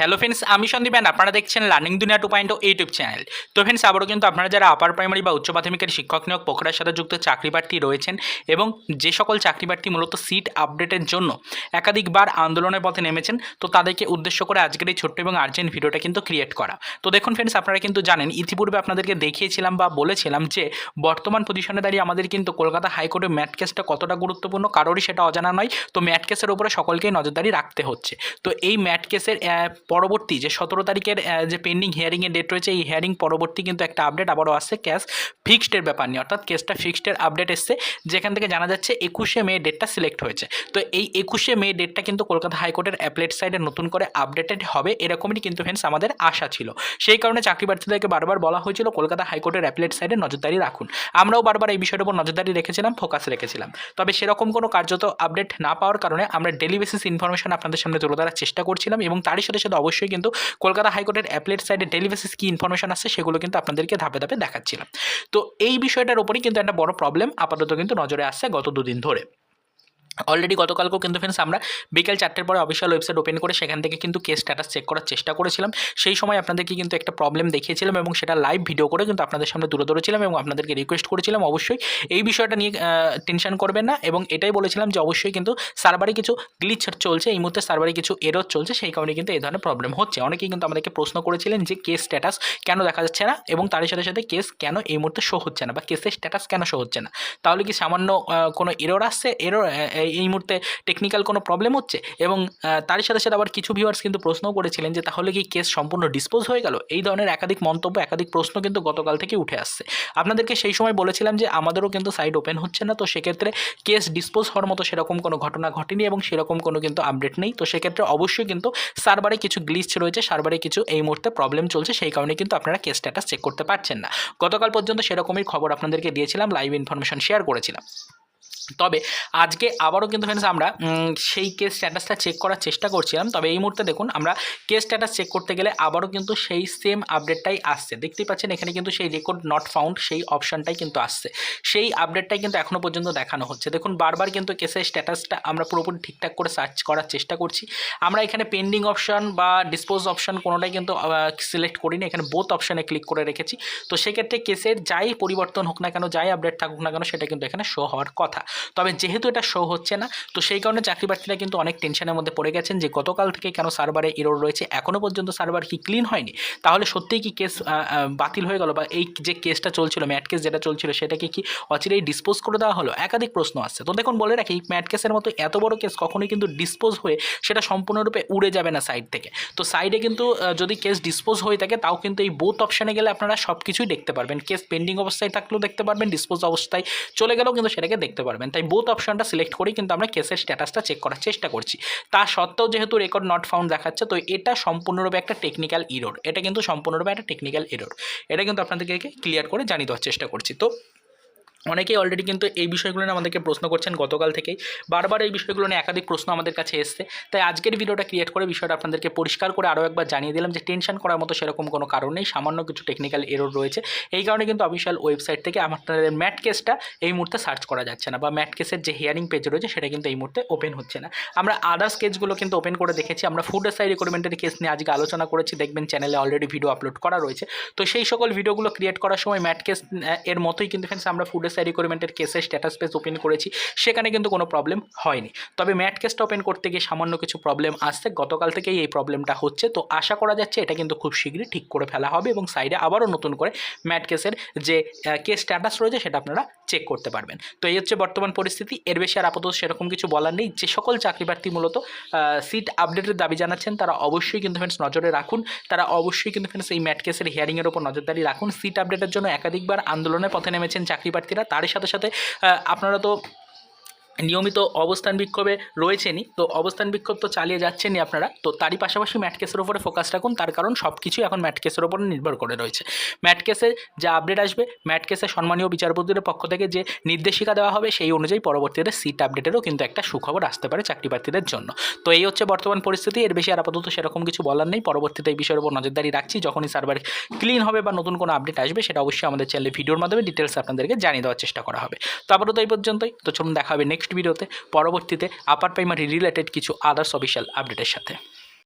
Hello friends আমি Sandeep and আপনারা দেখছেন learning Duniya two point YouTube channel তো ফ্রেন্ডস আবারও কিন্তু আপনারা যারা আপার প্রাইমারি বা উচ্চ মাধ্যমিকের শিক্ষক নিয়োগ প্রক্রিয়ার সাথে যুক্ত চাকরি প্রার্থী রয়েছেন এবং যে সকল চাকরি প্রার্থী মূলত সিট আপডেটের জন্য একাধিকবার আন্দোলনের পথে নেমেছেন, তো তাদেরকে উদ্দেশ্য করে আজকের এই ছোট্ট এবং আর্জেন্ট ভিডিওটা কিন্তু ক্রিয়েট করা। তো দেখুন ফ্রেন্ডস আপনারা কিন্তু জানেন, ইতিপূর্বে আপনাদেরকে দেখিয়েছিলাম বা বলেছিলাম যে বর্তমান পজিশনে দাঁড়িয়ে আমাদের কিন্তু কলকাতা হাইকোর্টের ম্যাট কেসটা কতটা গুরুত্বপূর্ণ, কারোরই সেটা অজানা নয়। তো ম্যাট কেসের উপরে সকলকেই নজরদারি রাখতে হচ্ছে। তো এই ম্যাট কেসের পরবর্তী যে সতেরো তারিখের যে পেন্ডিং হিয়ারিংয়ের ডেট রয়েছে, এই হিয়ারিং পরবর্তী কিন্তু একটা আপডেট আবারও আসছে ক্যাশ ফিক্সডের ব্যাপার নিয়ে। অর্থাৎ কেসটা ফিক্সডের আপডেট এসছে, যেখান থেকে জানা যাচ্ছে একুশে মে ডেটটা সিলেক্ট হয়েছে। তো এই একুশে মে ডেটটা কিন্তু কলকাতা হাইকোর্টের অ্যাপলেট সাইডে নতুন করে আপডেটেড হবে, এরকমই কিন্তু ফ্রেন্ডস আমাদের আশা ছিল। সেই কারণে চাকরি প্রার্থীদেরকে বারবার বলা হয়েছিল, কলকাতা হাইকোর্টের অ্যাপলেট সাইডে নজরদারি রাখুন। আমরাও বারবার এই বিষয়টার উপর নজরদারি রেখেছিলাম ফোকাস রেখেছিলাম। তবে সেরকম কোনো কার্যত আপডেট না পাওয়ার কারণে আমরা ডেলি বেসিস ইনফরমেশন আপনাদের সামনে তুলে ধরার চেষ্টা করছিলাম এবং তারই সাথে সাথে অবশ্যই কিন্তু কলকাতা হাইকোর্টের অ্যাপলেট সাইডে ডেলি বেসিস কী ইনফরমেশন আসছে সেগুলো কিন্তু আপনাদেরকে ধাপে ধাপে দেখাচ্ছিলাম। তো এই বিষয়টার ওপরই কিন্তু একটা বড় প্রবলেম আপাতত কিন্তু নজরে আসছে গত দুদিন ধরে। অলরেডি গতকালকেও কিন্তু ফ্রেন্ডস আমরা বিকেল চারটের পরে অফিসিয়াল ওয়েবসাইট ওপেন করে সেখান থেকে কিন্তু কেস স্ট্যাটাস চেক করার চেষ্টা করেছিলাম। সেই সময় আপনাদেরকে কিন্তু একটা প্রবলেম দেখিয়েছিলাম এবং সেটা লাইভ ভিডিও করে কিন্তু আপনাদের সামনে তুলে ধরেছিলাম এবং আপনাদেরকে রিকোয়েস্ট করেছিলাম অবশ্যই। এই বিষয়টা নিয়ে টেনশন করবেন না এবং এটাই বলেছিলাম যে অবশ্যই কিন্তু সার্ভারে কিছু গ্লিচ চলছে, এই মুহূর্তে সার্ভারে কিছু এরর চলছে, সেই কারণে কিন্তু এই ধরনের প্রবলেম হচ্ছে। অনেকেই কিন্তু আমাদেরকে প্রশ্ন করেছিলেন যে কেস স্ট্যাটাস কেন দেখা যাচ্ছে না এবং তার সাথে সাথে কেস কেন এই মুহূর্তে শো হচ্ছে না বা কেসের স্ট্যাটাস কেন শো হচ্ছে না? তাহলে কি সামান্য কোনো এরর আসছে? এরর এই মুহূর্তে টেকনিক্যাল কোনো প্রবলেম হচ্ছে? এবং তারই সাথে সাথে আবার কিছু ভিউয়ার্স কিন্তু প্রশ্নও করেছিলেন যে তাহলে কি কেস সম্পূর্ণ ডিসপোজ হয়ে গেল? এই ধরনের একাধিক মন্তব্য, একাধিক প্রশ্ন কিন্তু গতকাল থেকে উঠে আসছে। আপনাদেরকে সেই সময় বলেছিলাম যে আমাদেরও কিন্তু সাইট ওপেন হচ্ছে না, তো সেক্ষেত্রে কেস ডিসপোজ হওয়ার মতো সেরকম কোনো ঘটনা ঘটেনি এবং সেরকম কোনো কিন্তু আপডেট নেই। তো সেক্ষেত্রে অবশ্যই কিন্তু সার্ভারে কিছু গ্লিচ রয়েছে, সার্ভারে কিছু এই মুহূর্তে প্রবলেম চলছে, সেই কারণে কিন্তু আপনারা কেস স্ট্যাটাস চেক করতে পারছেন না। গতকাল পর্যন্ত সেরকমই খবর আপনাদেরকে দিয়েছিলাম লাইভ ইনফরমেশন শেয়ার করেছিলাম। তবে আজকে আবারও কিন্তু ফ্রেন্ডস আমরা সেই কেস স্ট্যাটাসটা চেক করার চেষ্টা করছিলাম। তবে এই মুহূর্তে দেখুন, আমরা কেস স্ট্যাটাস চেক করতে গেলে আবারও কিন্তু সেই সেম আপডেটটাই আসছে। দেখতেই পাচ্ছেন, এখানে কিন্তু সেই রেকর্ড নট ফাউন্ড সেই অপশনটাই কিন্তু আসছে। সেই আপডেটটাই কিন্তু এখনও পর্যন্ত দেখানো হচ্ছে। দেখুন, বারবার কিন্তু কেসের স্ট্যাটাসটা আমরা পুরোপুরি ঠিকঠাক করে সার্চ করার চেষ্টা করছি। আমরা এখানে পেন্ডিং অপশান বা ডিসপোজ অপশান কোনোটাই কিন্তু সিলেক্ট করিনি। এখানে বোথ অপশানে ক্লিক করে রেখেছি। তো সেক্ষেত্রে কেসের যাই পরিবর্তন হোক না কেন, যাই আপডেট থাকুক না কেন, সেটা কিন্তু এখানে শো হওয়ার কথা। তবে যেহেতু এটা শো হচ্ছে না, তো সেই কারণে চাকরি প্রার্থীরা কিন্তু অনেক টেনশনের মধ্যে পড়ে গেছেন যে গতকাল থেকে কেন সার্ভারে এরর রয়েছে এখনও পর্যন্ত সার্ভার কি ক্লিন হয়নি? তাহলে সত্যিই কি কেস বাতিল হয়ে গেল বা এই যে কেসটা চলছিল ম্যাট কেস যেটা চলছিল, সেটাকে কি অচিরেই ডিসপোজ করে দেওয়া হলো? একাধিক প্রশ্ন আসছে। তো দেখুন, বলে রাখি ম্যাট কেসের মতো এত বড় কেস কখনোই কিন্তু ডিসপোজ হয়ে সেটা সম্পূর্ণরূপে উড়ে যাবে না সাইড থেকে। তো সাইডে কিন্তু যদি কেস ডিসপোজ হয়ে থাকে, তাও কিন্তু এই বোথ অপশানে গেলে আপনারা সব কিছুই দেখতে পারবেন। কেস পেন্ডিং অবস্থায় থাকলেও দেখতে পারবেন ডিসপোজ অবস্থায় চলে গেলেও কিন্তু সেটাকে দেখতে পারবেন। তাই বোথ অপশনটা সিলেক্ট করেই কিন্তু আমরা কেসের স্ট্যাটাসটা চেক করার চেষ্টা করছি। তা সত্ত্বেও যেহেতু রেকর্ড নট ফাউন্ড দেখাচ্ছে, তো এটা সম্পূর্ণরূপে একটা টেকনিক্যাল ইরোর এটা কিন্তু সম্পূর্ণরূপে একটা টেকনিক্যাল ইরোর এটা কিন্তু আপনাদেরকে ক্লিয়ার করে জানিয়ে দেওয়ার চেষ্টা করছি। তো অনেকেই অলরেডি কিন্তু এই বিষয়গুলো নিয়ে আমাদেরকে প্রশ্ন করছেন গতকাল থেকেই। বারবার এই বিষয়গুলো নিয়ে একাধিক প্রশ্ন আমাদের কাছে এসছে। তাই আজকের ভিডিওটা ক্রিয়েট করে বিষয়টা আপনাদেরকে পরিষ্কার করে আরও একবার জানিয়ে দিলাম যে টেনশন করার মতো সেরকম কোনো কারণ নেই, সামান্য কিছু টেকনিক্যাল এরর রয়েছে। এই কারণে কিন্তু অফিসিয়াল ওয়েবসাইট থেকে আপনাদের ম্যাট কেসটা এই মুহূর্তে সার্চ করা যাচ্ছে না বা ম্যাট কেসের যে হিয়ারিং পেজ রয়েছে সেটা কিন্তু এই মুহূর্তে ওপেন হচ্ছে না। আমরা আদার্স কেসগুলো কিন্তু ওপেন করে দেখেছি। আমরা ফুড এসআই রিকোয়ারমেন্টের কেস নিয়ে আজকে আলোচনা করেছি। দেখবেন চ্যানেলে অলরেডি ভিডিও আপলোড করা রয়েছে। তো সেই সকল ভিডিওগুলো ক্রিয়েট করার সময় ম্যাট কেস এর মতোই কিন্তু ফ্রেন্ডস আমরা ফুড এসআই রিকোয়ারমেন্টের কেসের স্ট্যাটাস পেজ ওপেন করেছি, সেখানে কিন্তু কোনো প্রবলেম হয়নি। তবে ম্যাট কেসটা ওপেন করতে গিয়ে সামান্য কিছু প্রবলেম আসছে, গতকাল থেকেই এই প্রবলেমটা হচ্ছে। তো আশা করা যাচ্ছে এটা কিন্তু খুব শীঘ্রই ঠিক করে ফেলা হবে এবং সাইডে আবারও নতুন করে ম্যাট কেসের যে কেস স্ট্যাটাস রয়েছে সেটা আপনারা চেক করতে পারবেন। তো এই হচ্ছে বর্তমান পরিস্থিতি। এর বেশি আর আপাতত সেরকম কিছু বলার নেই। যে সকল চাকরি প্রার্থী মূলত সিট আপডেটের দাবি জানাচ্ছেন, তারা অবশ্যই কিন্তু ফ্রেন্ডস নজরে রাখুন। তারা অবশ্যই কিন্তু ফ্রেন্ডস এই ম্যাট কেসের হিয়ারিংয়ের ওপর নজরদারি রাখুন। সিট আপডেটের জন্য একাধিকবার আন্দোলনের পথে নেমেছেন চাকরি প্রার্থীরা তারই সাথে সাথে আপনারা তো নিয়মিত অবস্থান বিক্ষোভে রয়েছেনই। তো অবস্থান বিক্ষোভ তো চালিয়ে যাচ্ছেনই আপনারা। তো তারই পাশাপাশি ম্যাটকেসের ওপরে ফোকাস রাখুন। তার কারণ সব কিছুই এখন ম্যাটকেসের ওপরে নির্ভর করে রয়েছে। ম্যাট কেসে যে আপডেট আসবে, ম্যাট কেসে সম্মানীয় বিচারপতিদের পক্ষ থেকে যে নির্দেশিকা দেওয়া হবে, সেই অনুযায়ী পরবর্তীতে সিট আপডেটেরও কিন্তু একটা সুখবর আসতে পারে চাকরি প্রার্থীদের জন্য। তো এই হচ্ছে বর্তমান পরিস্থিতি। এর বেশি আর আপাতত সেরকম কিছু বলার নেই। পরবর্তীতে এই বিষয়ের উপর নজরদারি রাখছি। যখনই সার্ভার ক্লিন হবে বা নতুন কোনো আপডেট আসবে, সেটা অবশ্যই আমাদের চ্যানেলে ভিডিওর মাধ্যমে ডিটেলস আপনাদেরকে জানিয়ে দেওয়ার চেষ্টা করা হবে। তো আপাতত এই পর্যন্তই। তো চলুন দেখা হবে নেক্সট ভিডিওতে পরবর্তীতে আপার প্রাইমারি রিলেটেড কিছু আদার্স অফিসিয়াল আপডেটের সাথে।